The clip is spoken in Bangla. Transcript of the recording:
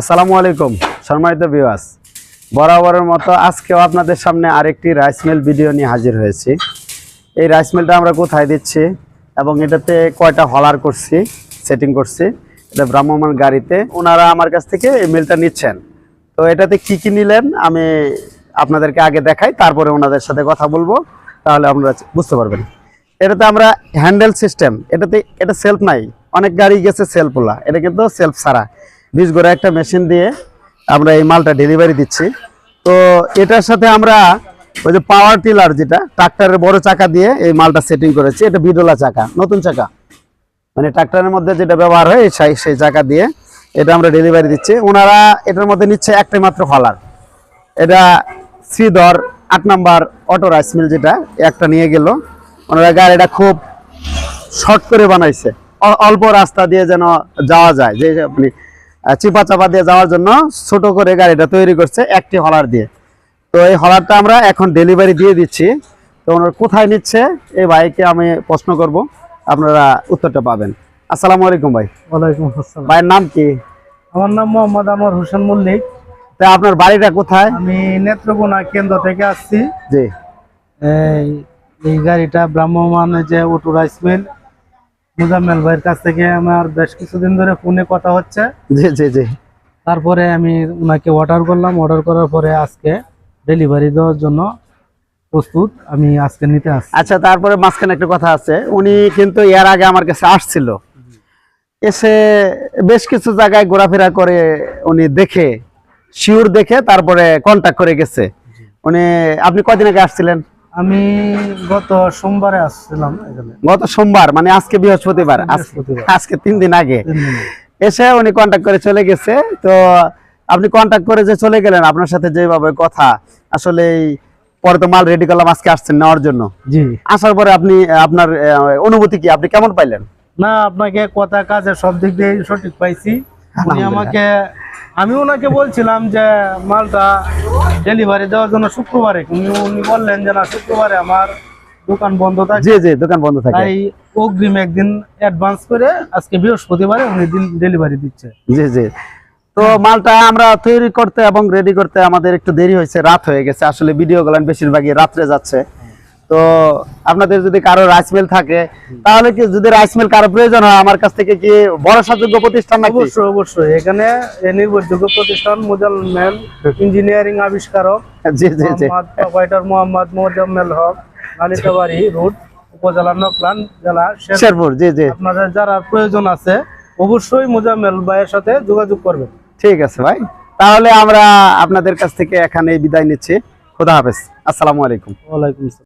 আসসালামু আলাইকুম, সম্মানিত বিওয়াস বরাবরের মতো আজকেও আপনাদের সামনে আরেকটি রাইস মিল ভিডিও নিয়ে হাজির হয়েছি। এই রাইস মিলটা আমরা কোথায় দিচ্ছি এবং এটাতে কয়টা হলার করছি সেটিং করছি, এটা ভ্রাম্যমান গাড়িতে ওনারা আমার কাছ থেকে এই মিলটা নিচ্ছেন। তো এটাতে কি কি নিলেন আমি আপনাদেরকে আগে দেখাই, তারপরে ওনাদের সাথে কথা বলব, তাহলে আপনারা বুঝতে পারবেন। এটাতে আমরা হ্যান্ডেল সিস্টেম এটাতে, এটা সেলফ নাই, অনেক গাড়ি গেছে সেলফওলা এটা কিন্তু সেলফ ছাড়া। বীজ গোড়া একটা মেশিন দিয়ে আমরা এই মালটা ডেলিভারি দিচ্ছি। তো এটার সাথে আমরা ওই যে পাওয়ার টিলার যেটা ট্রাক্টরের বড় চাকা দিয়ে এই মালটা সেটিং করেছি। এটা বিডোলা চাকা নতুন চাকা। মানে ট্রাক্টরের মধ্যে যেটা ব্যবহার হয় সেই চাকা দিয়ে এটা আমরা ডেলিভারি দিচ্ছি। ওনারা এটার মধ্যে নিচ্ছে একটাই মাত্র হলার এটা শ্রীধর আট নাম্বার অটো রাইস মিল যেটা একটা নিয়ে গেল। ওনারা গাড়িটা খুব শর্ট করে বানাইছে। অল্প রাস্তা দিয়ে যেন যাওয়া যায়। যে আপনি আহ, চিপা চাপা দিয়ে যাওয়ার জন্য ছোট করে গাড়িটা তৈরি করছে একটি হলার দিয়ে। তো এই হলারটা আমরা এখন ডেলিভারি দিয়ে দিচ্ছি। তো ওনারা কোথায় নিচ্ছে? এই ভাইকে আমি প্রশ্ন করব। আপনারা উত্তরটা পাবেন। আসসালামু আলাইকুম ভাই। ওয়ালাইকুম আসসালাম। ভাইয়ের নাম কি? আমার নাম মোহাম্মদ আনোয়ার হোসেন মল্লিক। তা আপনার বাড়িটা কোথায়? আমি নেত্রকোনা কেন্দ্র থেকে আসছি। জি। এই গাড়িটা ব্রাহ্মমানে যে অটো রাইস মিল। মুজাম্মেল ভাইয়ের কাছ থেকে আমার বেশ কিছুদিন ধরে ফোনে কথা হচ্ছে। জি জি জি। তারপরে আমি ওনাকে অর্ডার করলাম। অর্ডার করার পরে আজকে ডেলিভারি দেওয়ার জন্য প্রস্তুত আমি আজকে নিতে আসছি। আচ্ছা তারপরে মাঝখানে একটা কথা আছে। উনি কিন্তু এর আগে আমার কাছে আসছিল। এসে বেশ কিছু জায়গায় ঘোরাফেরা করে উনি দেখে শিওর দেখে তারপরে কন্ট্যাক্ট করে গেছে। উনি আপনি কদিন আগে আসছিলেন? আমি গত সোমবারে আসছিলাম গত সোমবার মানে আজকে বৃহস্পতিবার। আজকে তিন দিন আগে। এসে উনি কন্টাক্ট করে চলে গেছে। তো আপনি কন্টাক্ট করে যে চলে গেলেন আপনার সাথে যেভাবে কথা আসলে পরে তো মাল রেডি করলাম আজকে আসছেন নেওয়ার জন্য। জি। আসার পরে আপনি আপনার অনুভূতি কি? আপনি কেমন পাইলেন? না আপনাকে কথা কাজে সব দিক দিয়ে সঠিক পাইছি। উনি আমাকে আমি ওনাকে বলছিলাম যে মালটা ডেলিভারি দেওয়ার জন্য শুক্রবারে। উনি বললেন যে না শুক্রবারে আমার দোকান বন্ধ থাকে। জি জি দোকান বন্ধ থাকে। তাই অগ্রিম একদিন অ্যাডভান্স করে আজকে বৃহস্পতিবারে উনি ডেলিভারি দিচ্ছে। জি জি। তো মালটা আমরা তৈরি করতে এবং রেডি করতে আমাদের একটু দেরি হয়েছে রাত হয়ে গেছে। আসলে ভিডিও গুলো বেশিরভাগই রাত্রে যাচ্ছে। তো আপনাদের যদি কারও রাইস মিল থাকে তাহলে কি যদি রাইস মিল কারও প্রয়োজন হয় আমার কাছ থেকে কি ভরসাযোগ্য প্রতিষ্ঠান নাকি? অবশ্যই অবশ্যই। এখানে নির্ভরযোগ্য প্রতিষ্ঠান মুজাম্মেল ইঞ্জিনিয়ারিং আবিষ্কারক জি জি জি। মোহাম্মদ প্রোপাইটার মোহাম্মদ মোজাম্মেল হক নালিতাবাড়ি রোড উপজেলা নকলান জেলা শেরপুর। জি জি। আপনাদের যারা প্রয়োজন আছে অবশ্যই মোজাম্মেল ভাইয়ের সাথে যোগাযোগ করবেন। ঠিক আছে ভাই। তাহলে আমরা আপনাদের কাছ থেকে এখানে বিদায় নিচ্ছি। খুদা হাফেজ। আসসালামু আলাইকুম। ওয়ালাইকুম আসসালাম।